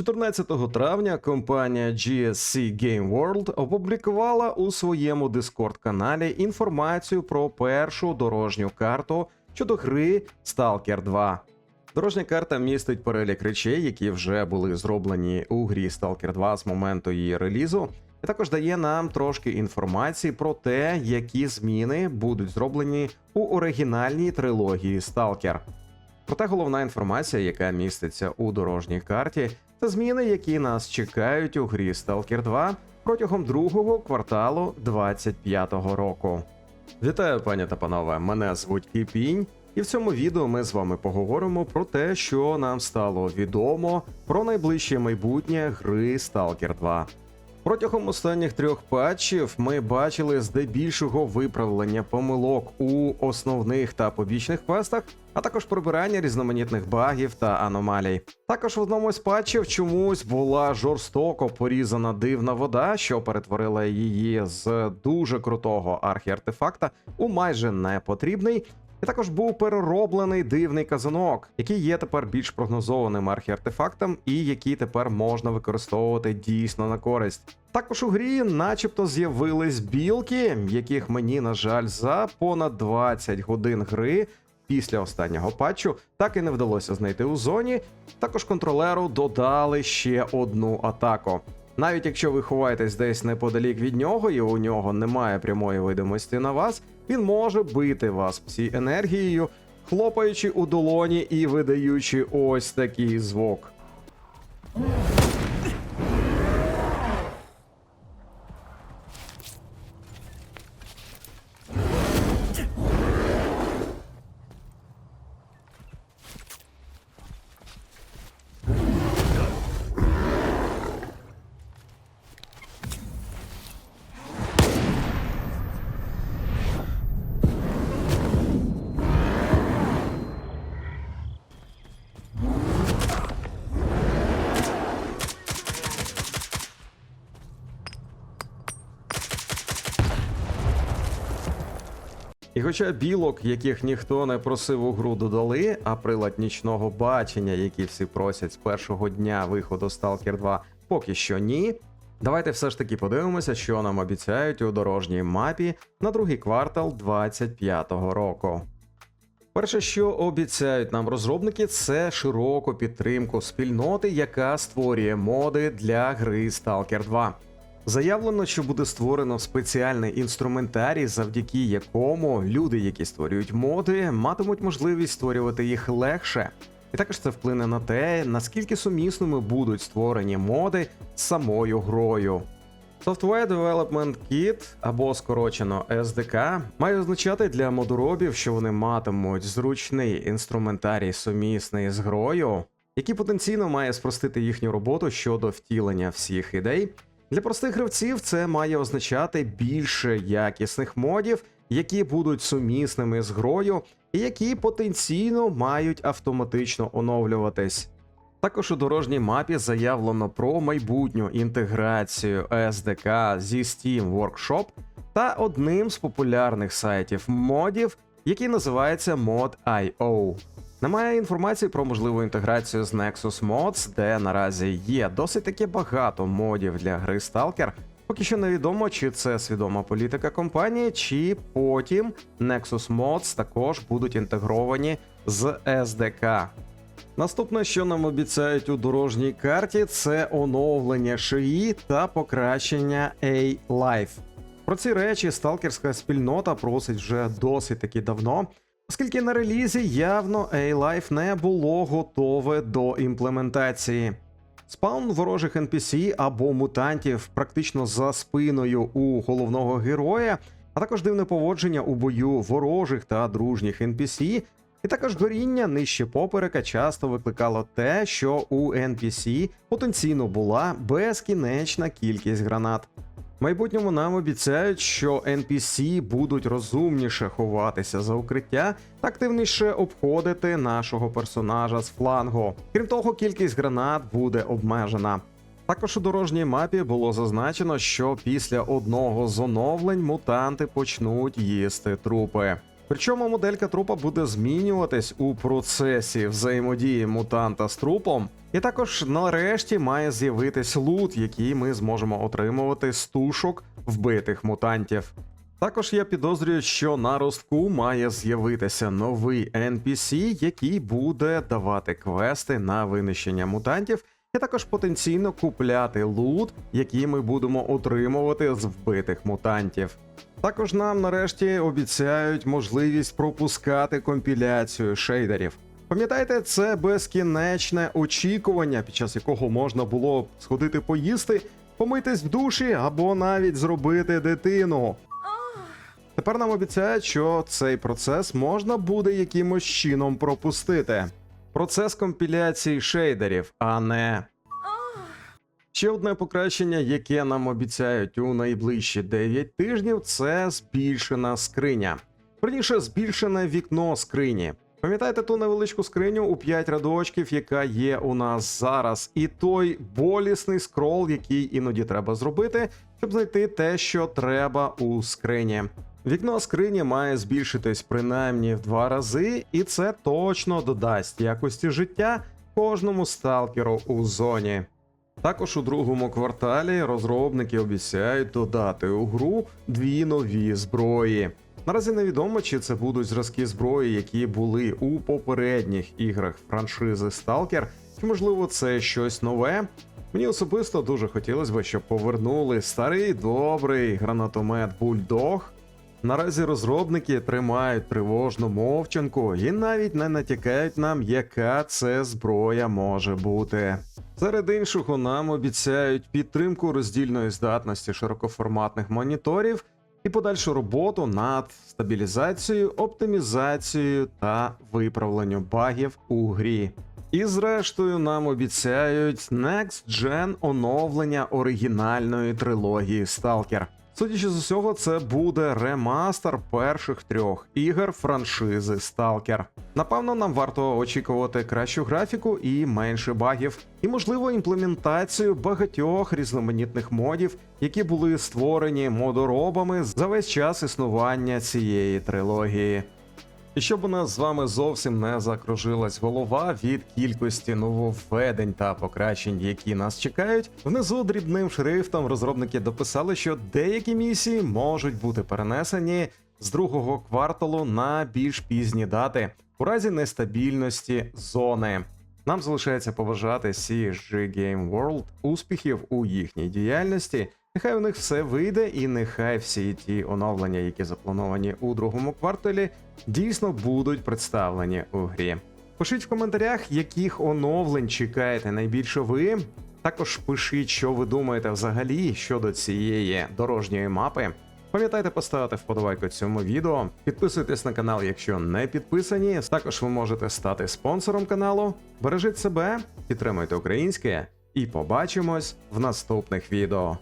14 травня компанія GSC Game World опублікувала у своєму Discord-каналі інформацію про першу дорожню карту щодо гри Stalker 2. Дорожня карта містить перелік речей, які вже були зроблені у грі Stalker 2 з моменту її релізу, і також дає нам трошки інформації про те, які зміни будуть зроблені у оригінальній трилогії Stalker. Проте головна інформація, яка міститься у дорожній карті, це зміни, які нас чекають у грі Stalker 2 протягом другого кварталу 25-го року. Вітаю, пані та панове! Мене звуть Кіпінь, і в цьому відео ми з вами поговоримо про те, що нам стало відомо про найближче майбутнє гри Stalker 2. Протягом останніх трьох патчів ми бачили здебільшого виправлення помилок у основних та побічних квестах, а також прибирання різноманітних багів та аномалій. Також в одному з патчів чомусь була жорстоко порізана дивна вода, що перетворила її з дуже крутого архіартефакта у майже непотрібний. І також був перероблений дивний казанок, який є тепер більш прогнозованим архіартефактом, і який тепер можна використовувати дійсно на користь. Також у грі, начебто, з'явились білки, яких мені, на жаль, за понад 20 годин гри після останнього патчу так і не вдалося знайти у зоні. Також контролеру додали ще одну атаку. Навіть якщо ви ховаєтесь десь неподалік від нього, і у нього немає прямої видимості на вас, він може бити вас псі енергією, хлопаючи у долоні і видаючи ось такий звук. Хоча білок, яких ніхто не просив у гру додали, а прилад нічного бачення, який всі просять з першого дня виходу Stalker 2, поки що ні. Давайте все ж таки подивимося, що нам обіцяють у дорожній мапі на другий квартал 25-го року. Перше, що обіцяють нам розробники, це широку підтримку спільноти, яка створює моди для гри Stalker 2. Заявлено, що буде створено спеціальний інструментарій, завдяки якому люди, які створюють моди, матимуть можливість створювати їх легше. І також це вплине на те, наскільки сумісними будуть створені моди з самою грою. Software Development Kit або скорочено SDK має означати для модоробів, що вони матимуть зручний інструментарій сумісний з грою, який потенційно має спростити їхню роботу щодо втілення всіх ідей. Для простих гравців це має означати більше якісних модів, які будуть сумісними з грою, і які потенційно мають автоматично оновлюватись. Також у дорожній мапі заявлено про майбутню інтеграцію SDK зі Steam Workshop та одним з популярних сайтів модів, який називається Mod.io. Немає інформації про можливу інтеграцію з Nexus Mods, де наразі є досить таки багато модів для гри Stalker. Поки що невідомо, чи це свідома політика компанії, чи потім Nexus Mods також будуть інтегровані з SDK. Наступне, що нам обіцяють у дорожній карті, це оновлення шиї та покращення A-Life. Про ці речі сталкерська спільнота просить вже досить таки давно, оскільки на релізі явно A-Life не було готове до імплементації. Спаун ворожих NPC або мутантів практично за спиною у головного героя, а також дивне поводження у бою ворожих та дружніх NPC, і також горіння нижче поперека часто викликало те, що у NPC потенційно була безкінечна кількість гранат. Майбутньому нам обіцяють, що NPC будуть розумніше ховатися за укриття та активніше обходити нашого персонажа з флангу. Крім того, кількість гранат буде обмежена. Також у дорожній мапі було зазначено, що після одного з оновлень мутанти почнуть їсти трупи. Причому моделька трупа буде змінюватись у процесі взаємодії мутанта з трупом, І також нарешті має з'явитись лут, який ми зможемо отримувати з тушок вбитих мутантів. Також я підозрюю, що на ростку має з'явитися новий NPC, який буде давати квести на винищення мутантів, і також потенційно купляти лут, який ми будемо отримувати з вбитих мутантів. Також нам нарешті обіцяють можливість пропускати компіляцію шейдерів. Пам'ятаєте, це безкінечне очікування, під час якого можна було сходити поїсти, помитись в душі або навіть зробити дитину. Тепер нам обіцяють, що цей процес можна буде якимось чином пропустити. Процес компіляції шейдерів, а не. Ще одне покращення, яке нам обіцяють у найближчі 9 тижнів, це збільшена скриня. Верніше, збільшене вікно скрині. Пам'ятаєте ту невеличку скриню у 5 рядочків, яка є у нас зараз, і той болісний скрол, який іноді треба зробити, щоб знайти те, що треба у скрині. Вікно скрині має збільшитись принаймні в два рази, і це точно додасть якості життя кожному сталкеру у зоні. Також у другому кварталі розробники обіцяють додати у гру дві нові зброї. Наразі невідомо, чи це будуть зразки зброї, які були у попередніх іграх франшизи Stalker, чи можливо це щось нове. Мені особисто дуже хотілося б, щоб повернули старий добрий гранатомет Бульдог. Наразі розробники тримають тривожну мовчанку і навіть не натякають нам, яка це зброя може бути. Серед іншого нам обіцяють підтримку роздільної здатності широкоформатних моніторів і подальшу роботу над стабілізацією, оптимізацією та виправленням багів у грі. І зрештою нам обіцяють Next Gen оновлення оригінальної трилогії Stalker. Судячи з усього, це буде ремастер перших трьох ігор франшизи Stalker. Напевно, нам варто очікувати кращу графіку і менше багів, і можливо імплементацію багатьох різноманітних модів, які були створені модоробами за весь час існування цієї трилогії. І щоб у нас з вами зовсім не закружилась голова від кількості нововведень та покращень, які нас чекають, внизу дрібним шрифтом розробники дописали, що деякі місії можуть бути перенесені з другого кварталу на більш пізні дати у разі нестабільності зони. Нам залишається побажати CSG Game World успіхів у їхній діяльності. Нехай у них все вийде, і нехай всі ті оновлення, які заплановані у другому кварталі, дійсно будуть представлені у грі. Пишіть в коментарях, яких оновлень чекаєте найбільше ви. Також пишіть, що ви думаєте взагалі щодо цієї дорожньої мапи. Пам'ятайте поставити вподобайку цьому відео, підписуйтесь на канал, якщо не підписані. Також ви можете стати спонсором каналу. Бережіть себе, підтримуйте українське і побачимось в наступних відео.